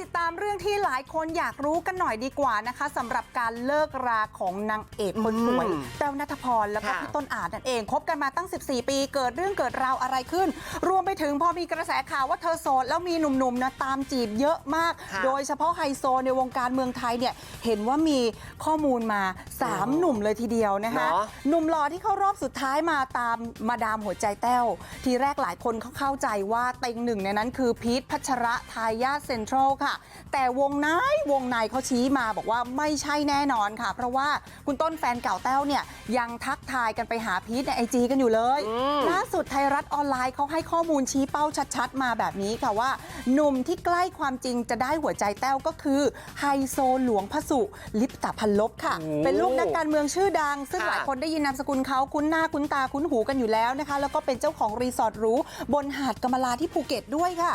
ติดตามเรื่องที่หลายคนอยากรู้กันหน่อยดีกว่านะคะสำหรับการเลิกราของนางเอกคนสวยอืมแต้วนัทพรแล้วก็ค่ะพี่ต้นอาจนั่นเองคบกันมาตั้ง 14 ปีเกิดเรื่องเกิดราวอะไรขึ้น รวมไปถึงพอมีกระแสข่าวว่าเธอโสดแล้วมีหนุ่มๆนะตามจีบเยอะมากค่ะโดยเฉพาะไฮโซในวงการเมืองไทยเนี่ยเห็นว่ามีข้อมูลมา 3 หนุ่มเลยทีเดียวนะคะเนาะหนุ่มหล่อที่เข้ารอบสุดท้ายมาตามมาดามหัวใจแต้ว ทีแรกหลายคนเขาเข้าใจว่าเต็งหนึ่งในนั้นคือพีทพัชระทายาทเซ็นทรัลค่ะ แต่วงในวงในเขาชี้มาบอกว่าไม่ใช่แน่นอนค่ะ เพราะว่าคุณต้นแฟนเก่าแต้วเนี่ยยังทักทายกันไปหาพีทในไอจีกันอยู่เลยอืมล่าสุดไทยรัฐออนไลน์เขาให้ข้อมูลชี้เป้าชัดๆ มาแบบนี้ค่ะว่า หนุ่มที่ใกล้ความจริงจะได้หัวใจแต้วก็คือไฮโซหลวงพระสุลิปตาพันลบค่ะโอ้เป็นลูกนักการเมืองชื่อดัง ซึ่งค่ะหลายคนได้ยินนามสกุลเขาคุ้นหน้าคุ้นตาคุ้นหูกันอยู่แล้วนะคะแล้วก็เป็นเจ้าของรีสอร์ทหรูบนหาดกำมะลาที่ภูเก็ตด้วยค่ะ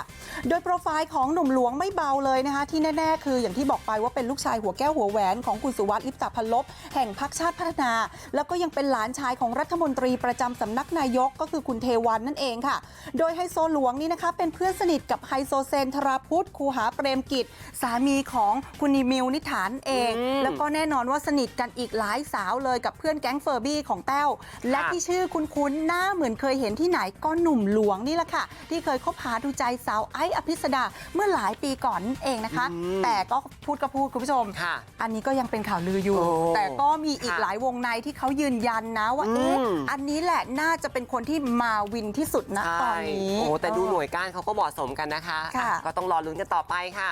โดยโปรไฟล์ของหนุ่มหลวงไม่เบาเลยนะคะ ที่แน่ๆ คืออย่างที่บอกไปว่าเป็นลูกชายหัวแก้วหัวแหวนของคุณสุวัสดิ์ลิปตาพันลบแห่งพรรคชาติพัฒนา แล้วก็ยังเป็นหลานชายของรัฐมนตรีประจำสำนักนายกก็คือคุณเทวันนั่นเองค่ะ โดยไฮโซหลวงนี่นะคะเป็นเพื่อนสนิทกับไฮโซเซนธราพุทธคูหาเปรมกิจ สามีของคุณนิมิวนิษฐานเองอืมแล้วก็แน่นอนว่าสนิทกันอีกหลายสาวเลยกับเพื่อนแก๊งเฟอร์บี้ของแต้วและที่ชื่อคุ้นๆหน้าเหมือนเคยเห็นที่ไหนก็หนุ่มหลวงนี่แหละค่ะ ที่เคยคบหาดูใจสาวไอ้อภิสดาเมื่อหลายปีก่อนนั่นเองนะคะอืมแต่ก็พูดก็พูดคุณผู้ชมค่ะอันนี้ก็ยังเป็นข่าวลืออยู่โอ้แต่ก็มีอีกค่ะหลายวงในที่เขายืนยันนะว่าอืมเอ๊ะอันนี้แหละน่าจะเป็นคนที่มาวินที่สุดนะตอนนี้โอ้แต่ดูหน่วยก้านเขาก็เหมาะสมกันนะคะค่ะอะก็ต้องรอลุ้นกันต่อไปค่ะ